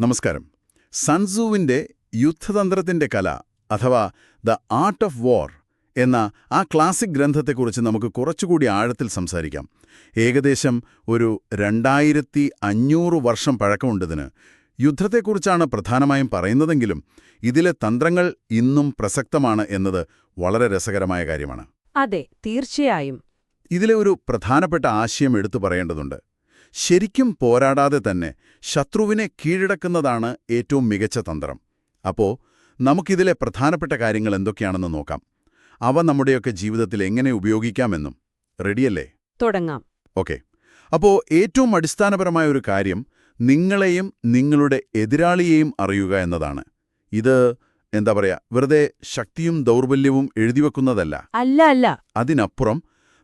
നമസ്കാരം. സൺസൂവിന്റെ യുദ്ധതന്ത്രത്തിന്റെ കല അഥവാ ദ ആർട്ട് ഓഫ് വാർ എന്ന ആ ക്ലാസിക് ഗ്രന്ഥത്തെക്കുറിച്ച് നമുക്ക് കുറച്ചുകൂടി ആഴത്തിൽ സംസാരിക്കാം. ഏകദേശം ഒരു രണ്ടായിരത്തി അഞ്ഞൂറ് വർഷം പഴക്കമുണ്ടതിന്. യുദ്ധത്തെക്കുറിച്ചാണ് പ്രധാനമായും പറയുന്നതെങ്കിലും ഇതിലെ തന്ത്രങ്ങൾ ഇന്നും പ്രസക്തമാണ് എന്നത് വളരെ രസകരമായ കാര്യമാണ്. അതെ തീർച്ചയായും. ഇതിലെ ഒരു പ്രധാനപ്പെട്ട ആശയം എടുത്തു പറയേണ്ടതുണ്ട്. ശരിക്കും പോരാടാതെ തന്നെ ശത്രുവിനെ കീഴടക്കുന്നതാണ് ഏറ്റവും മികച്ച തന്ത്രം. അപ്പോ നമുക്കിതിലെ പ്രധാനപ്പെട്ട കാര്യങ്ങൾ എന്തൊക്കെയാണെന്ന് നോക്കാം. അവ നമ്മുടെയൊക്കെ ജീവിതത്തിൽ എങ്ങനെ ഉപയോഗിക്കാമെന്നും. റെഡിയല്ലേ? തുടങ്ങാം. ഓക്കെ. അപ്പോൾ ഏറ്റവും അടിസ്ഥാനപരമായ ഒരു കാര്യം നിങ്ങളെയും നിങ്ങളുടെ എതിരാളിയെയും അറിയുക എന്നതാണ്. ഇത് എന്താ പറയാ വെറുതെ ശക്തിയും ദൗർബല്യവും എഴുതിവെക്കുന്നതല്ല അല്ല അല്ല. അതിനപ്പുറം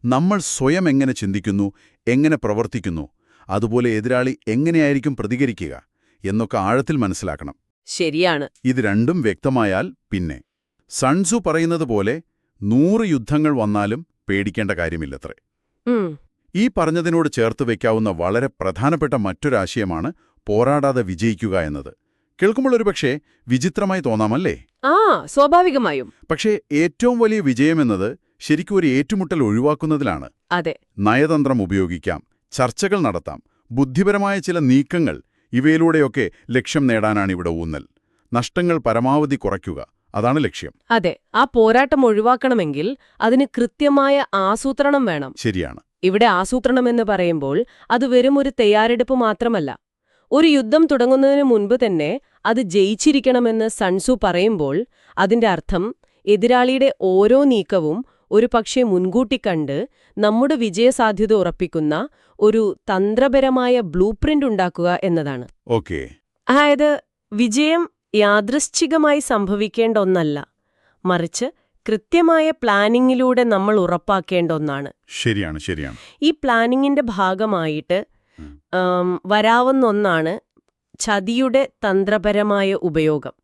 നമ്മൾ സ്വയം എങ്ങനെ ചിന്തിക്കുന്നു എങ്ങനെ പ്രവർത്തിക്കുന്നു അതുപോലെ എതിരാളി എങ്ങനെയായിരിക്കും പ്രതികരിക്കുക എന്നൊക്കെ ആഴത്തിൽ മനസ്സിലാക്കണം. ശരിയാണ്. ഇത് രണ്ടും വ്യക്തമായാൽ പിന്നെ. സൺസു പറയുന്നത് പോലെ നൂറ് യുദ്ധങ്ങൾ വന്നാലും പേടിക്കേണ്ട കാര്യമില്ലത്രേ. ഈ പറഞ്ഞതിനോട് ചേർത്ത് വയ്ക്കാവുന്ന വളരെ പ്രധാനപ്പെട്ട മറ്റൊരാശയമാണ് പോരാടാതെ വിജയിക്കുക എന്നത്. കേൾക്കുമ്പോൾ ഒരുപക്ഷേ വിചിത്രമായി തോന്നാമല്ലേ? ആ സ്വാഭാവികമായും. പക്ഷേ ഏറ്റവും വലിയ വിജയമെന്നത് ശരിക്കും ഒരു ഏറ്റുമുട്ടൽ ഒഴിവാക്കുന്നതിലാണ്. അതെ. നയതന്ത്രം ഉപയോഗിക്കാം. ചർച്ചകൾ നടത്താം. ബുദ്ധിപരമായ ചില നീക്കങ്ങൾ ഇവയിലൂടെയൊക്കെ ലക്ഷ്യം നേടാനാണ് ഇവിടെ ഊന്നൽ. നഷ്ടങ്ങൾ പരമാവധി കുറയ്ക്കുക. അതാണ് ലക്ഷ്യം. അതെ ആ പോരാട്ടം ഒഴിവാക്കണമെങ്കിൽ അതിന് കൃത്യമായ ആസൂത്രണം വേണം. ശരിയാണ്. ഇവിടെ ആസൂത്രണം എന്ന് പറയുമ്പോൾ അത് വെറും ഒരു തയ്യാറെടുപ്പ് മാത്രമല്ല. ഒരു യുദ്ധം തുടങ്ങുന്നതിന് മുൻപ് തന്നെ അത് ജയിച്ചിരിക്കണമെന്ന് സൺസു പറയുമ്പോൾ അതിന്റെ അർത്ഥം എതിരാളിയുടെ ഓരോ നീക്കവും ഒരു പക്ഷേ മുൻകൂട്ടി കണ്ട് നമ്മുടെ വിജയസാധ്യത ഉറപ്പിക്കുന്ന ഒരു തന്ത്രപരമായ ബ്ലൂ പ്രിന്റ് ഉണ്ടാക്കുക എന്നതാണ്. ഓക്കെ. അതായത് വിജയം യാദൃശ്ചികമായി സംഭവിക്കേണ്ട ഒന്നല്ല മറിച്ച് കൃത്യമായ പ്ലാനിങ്ങിലൂടെ നമ്മൾ ഉറപ്പാക്കേണ്ട ഒന്നാണ്. ശരിയാണ് ശരിയാണ്. ഈ പ്ലാനിങ്ങിന്റെ ഭാഗമായിട്ട് വരാവുന്ന ഒന്നാണ് ചതിയുടെ തന്ത്രപരമായ ഉപയോഗം.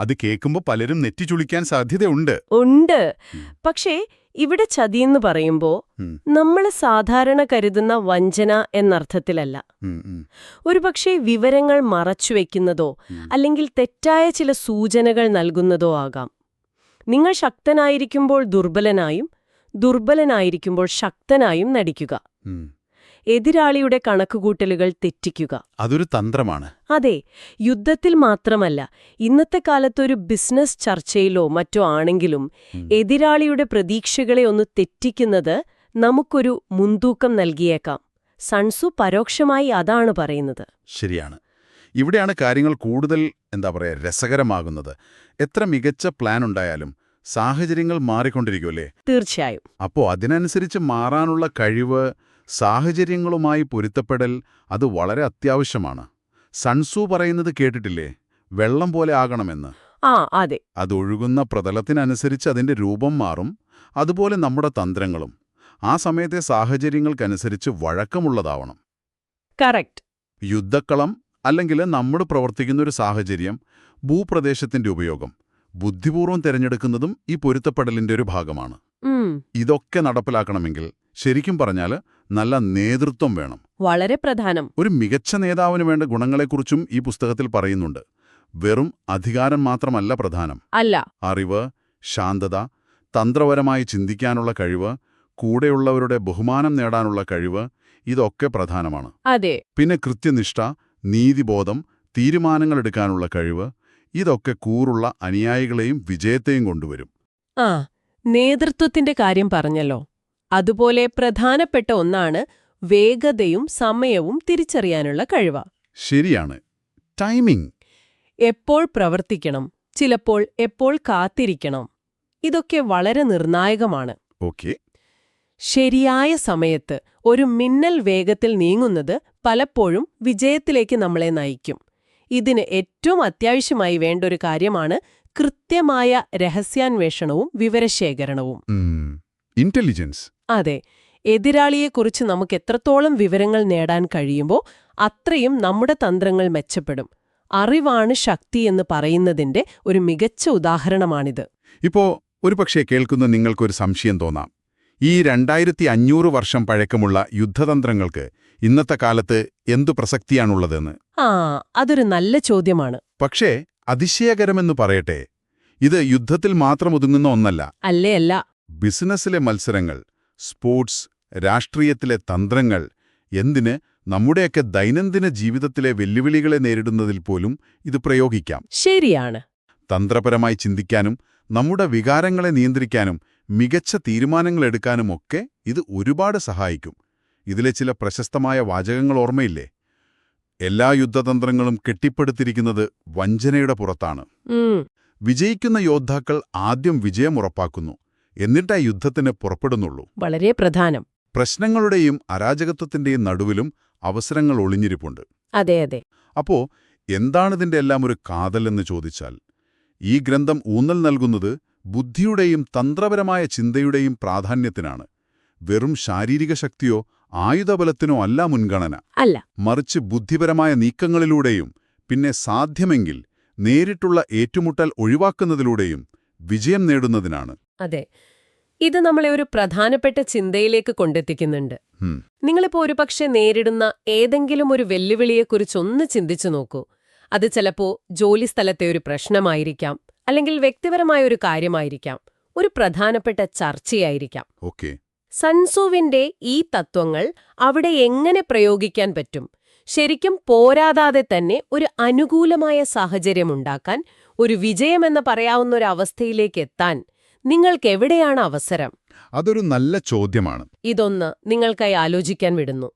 അത് കേൾക്കുമ്പോൾ പലരും നെറ്റിച്ചുളിക്കാൻ സാധ്യതയുണ്ട്. ഉണ്ട്. പക്ഷേ ഇവിടെ ചതിയെന്ന് പറയുമ്പോൾ നമ്മൾ സാധാരണ കരുതുന്ന വഞ്ചന എന്നർത്ഥത്തിലല്ല. ഒരുപക്ഷെ വിവരങ്ങൾ മറച്ചുവെക്കുന്നതോ. അല്ലെങ്കിൽ തെറ്റായ ചില സൂചനകൾ നൽകുന്നതോ ആകാം. നിങ്ങൾ ശക്തനായിരിക്കുമ്പോൾ ദുർബലനായും ദുർബലനായിരിക്കുമ്പോൾ ശക്തനായും നടിക്കുക. എതിരാളിയുടെ കണക്കുകൂട്ടലുകൾ തെറ്റിക്കുക. അതൊരു തന്ത്രമാണ്. അതെ യുദ്ധത്തിൽ മാത്രമല്ല ഇന്നത്തെ കാലത്തൊരു ബിസിനസ് ചർച്ചയിലോ മറ്റോ ആണെങ്കിലും എതിരാളിയുടെ പ്രതീക്ഷകളെ ഒന്ന് തെറ്റിക്കുന്നത് നമുക്കൊരു മുൻതൂക്കം നൽകിയേക്കാം. സൺസു പരോക്ഷമായി അതാണ് പറയുന്നത്. ശരിയാണ്. ഇവിടെയാണ് കാര്യങ്ങൾ കൂടുതൽ എന്താ പറയുക രസകരമാകുന്നത്. എത്ര മികച്ച പ്ലാൻ ഉണ്ടായാലും സാഹചര്യങ്ങൾ മാറിക്കൊണ്ടിരിക്കുമല്ലേ തീർച്ചയായും. അപ്പോ അതിനനുസരിച്ച് മാറാനുള്ള കഴിവ് സാഹചര്യങ്ങളുമായി പൊരുത്തപ്പെടൽ അത് വളരെ അത്യാവശ്യമാണ്. സൺസു പറയുന്നത് കേട്ടിട്ടില്ലേ? വെള്ളം പോലെ ആകണമെന്ന്. ആ അതെ. അതൊഴുകുന്ന പ്രതലത്തിനനുസരിച്ച് അതിന്റെ രൂപം മാറും അതുപോലെ നമ്മുടെ തന്ത്രങ്ങളും. ആ സമയത്തെ സാഹചര്യങ്ങൾക്കനുസരിച്ച് വഴക്കമുള്ളതാവണം. കറക്റ്റ്. യുദ്ധക്കളം അല്ലെങ്കിൽ നമ്മൾ പ്രവർത്തിക്കുന്ന ഒരു സാഹചര്യം ഭൂപ്രദേശത്തിന്റെ ഉപയോഗം ബുദ്ധിപൂർവം തിരഞ്ഞെടുക്കുന്നതും ഈ പൊരുത്തപ്പെടലിന്റെ ഒരു ഭാഗമാണ്. ഇതൊക്കെ നടപ്പിലാക്കണമെങ്കിൽ ശരിക്കും പറഞ്ഞാൽ നല്ല നേതൃത്വം വേണം. വളരെ പ്രധാനം. ഒരു മികച്ച നേതാവിന് വേണ്ട ഗുണങ്ങളെക്കുറിച്ചും ഈ പുസ്തകത്തിൽ പറയുന്നുണ്ട്. വെറും അധികാരം മാത്രമല്ല പ്രധാനം. അല്ല. അറിവ് ശാന്തത തന്ത്രപരമായി ചിന്തിക്കാനുള്ള കഴിവ് കൂടെയുള്ളവരുടെ ബഹുമാനം നേടാനുള്ള കഴിവ് ഇതൊക്കെ പ്രധാനമാണ്. അതെ. പിന്നെ കൃത്യനിഷ്ഠ നീതിബോധം തീരുമാനങ്ങൾ എടുക്കാനുള്ള കഴിവ് ഇതൊക്കെ കൂറുള്ള അനുയായികളെയും വിജയത്തെയും കൊണ്ടുവരും. ആ നേതൃത്വത്തിന്റെ കാര്യം പറഞ്ഞല്ലോ. അതുപോലെ പ്രധാനപ്പെട്ട ഒന്നാണ് വേഗതയും സമയവും തിരിച്ചറിയാനുള്ള കഴിവ്. ശരിയാണ്. ടൈമിംഗ്. എപ്പോൾ പ്രവർത്തിക്കണം ചിലപ്പോൾ എപ്പോൾ കാത്തിരിക്കണം ഇതൊക്കെ വളരെ നിർണായകമാണ്. ഓക്കെ. ശരിയായ സമയത്ത് ഒരു മിന്നൽ വേഗത്തിൽ നീങ്ങുന്നത് പലപ്പോഴും വിജയത്തിലേക്ക് നമ്മളെ നയിക്കും. ഇതിന് ഏറ്റവും അത്യാവശ്യമായി വേണ്ട ഒരു കാര്യമാണ് കൃത്യമായ രഹസ്യാന്വേഷണവും വിവരശേഖരണവും. ഇന്റലിജൻസ് അതെ. എതിരാളിയെക്കുറിച്ച് നമുക്ക് എത്രത്തോളം വിവരങ്ങൾ നേടാൻ കഴിയുമ്പോൾ അത്രയും നമ്മുടെ തന്ത്രങ്ങൾ മെച്ചപ്പെടും. അറിവാണ് ശക്തി എന്ന് പറയുന്നതിന്റെ ഒരു മികച്ച ഉദാഹരണമാണിത്. ഇപ്പോ ഒരു പക്ഷേ കേൾക്കുന്ന നിങ്ങൾക്കൊരു സംശയം തോന്നാം. ഈ രണ്ടായിരത്തി അഞ്ഞൂറ് വർഷം പഴക്കമുള്ള യുദ്ധതന്ത്രങ്ങൾക്ക് ഇന്നത്തെ കാലത്ത് എന്തു പ്രസക്തിയാണുള്ളതെന്ന്? ആ അതൊരു നല്ല ചോദ്യമാണ്. പക്ഷേ അതിശയകരമെന്ന് പറയട്ടെ. ഇത് യുദ്ധത്തിൽ മാത്രം ഒതുങ്ങുന്ന ഒന്നല്ല. അല്ലേ അല്ല. ബിസിനസ്സിലെ മത്സരങ്ങൾ സ്പോർട്സ് രാഷ്ട്രീയത്തിലെ തന്ത്രങ്ങൾ എന്തിന് നമ്മുടെയൊക്കെ ദൈനംദിന ജീവിതത്തിലെ വെല്ലുവിളികളെ നേരിടുന്നതിൽ പോലും ഇത് പ്രയോഗിക്കാം. ശരിയാണ്. തന്ത്രപരമായി ചിന്തിക്കാനും നമ്മുടെ വികാരങ്ങളെ നിയന്ത്രിക്കാനും മികച്ച തീരുമാനങ്ങളെടുക്കാനുമൊക്കെ ഇത് ഒരുപാട് സഹായിക്കും. ഇതിലെ ചില പ്രശസ്തമായ വാചകങ്ങൾ ഓർമ്മയില്ലേ? എല്ലാ യുദ്ധതന്ത്രങ്ങളും കെട്ടിപ്പടുത്തിരിക്കുന്നത് വഞ്ചനയുടെ പുറത്താണ്. വിജയിക്കുന്ന യോദ്ധാക്കൾ ആദ്യം വിജയം ഉറപ്പാക്കുന്നു. എന്നിട്ടാ യുദ്ധത്തിന് പുറപ്പെടുന്നുള്ളൂ. വളരെ പ്രധാനം. പ്രശ്നങ്ങളുടെയും അരാജകത്വത്തിന്റെയും നടുവിലും അവസരങ്ങൾ ഒളിഞ്ഞിരിപ്പുണ്ട്. അതെ അതെ. അപ്പോ എന്താണിതിന്റെ എല്ലാം ഒരു കാതലെന്ന് ചോദിച്ചാൽ ഈ ഗ്രന്ഥം ഊന്നൽ നൽകുന്നത് ബുദ്ധിയുടെയും തന്ത്രപരമായ ചിന്തയുടെയും പ്രാധാന്യത്തിനാണ്. വെറും ശാരീരിക ശക്തിയോ ആയുധബലത്തിനോ അല്ല മുൻഗണന. അല്ല. മറിച്ച് ബുദ്ധിപരമായ നീക്കങ്ങളിലൂടെയും പിന്നെ സാധ്യമെങ്കിൽ നേരിട്ടുള്ള ഏറ്റുമുട്ടൽ ഒഴിവാക്കുന്നതിലൂടെയും വിജയം നേടുന്നതിനാണ്. അതെ. ഇത് നമ്മളെ ഒരു പ്രധാനപ്പെട്ട ചിന്തയിലേക്ക് കൊണ്ടെത്തിക്കുന്നുണ്ട്. നിങ്ങളിപ്പോ ഒരു ഒരുപക്ഷെ നേരിടുന്ന ഏതെങ്കിലും ഒരു വെല്ലുവിളിയെക്കുറിച്ചൊന്ന് ചിന്തിച്ചു നോക്കൂ. അത് ചിലപ്പോ ജോലിസ്ഥലത്തെ ഒരു പ്രശ്നമായിരിക്കാം അല്ലെങ്കിൽ വ്യക്തിപരമായ ഒരു കാര്യമായിരിക്കാം ഒരു പ്രധാനപ്പെട്ട ചർച്ചയായിരിക്കാം. ഓക്കെ. സൻസുവിന്റെ ഈ തത്വങ്ങൾ അവിടെ എങ്ങനെ പ്രയോഗിക്കാൻ പറ്റും? ശരിക്കും പോരാതാതെ തന്നെ ഒരു അനുകൂലമായ സാഹചര്യമുണ്ടാക്കാൻ ഒരു വിജയമെന്ന് പറയാവുന്ന ഒരു അവസ്ഥയിലേക്ക് എത്താൻ നിങ്ങൾക്ക് എവിടെയാണ് അവസരം? അതൊരു നല്ല ചോദ്യമാണ്. ഇതൊന്ന് നിങ്ങൾക്കായി ആലോചിക്കാൻ വിടുന്നു.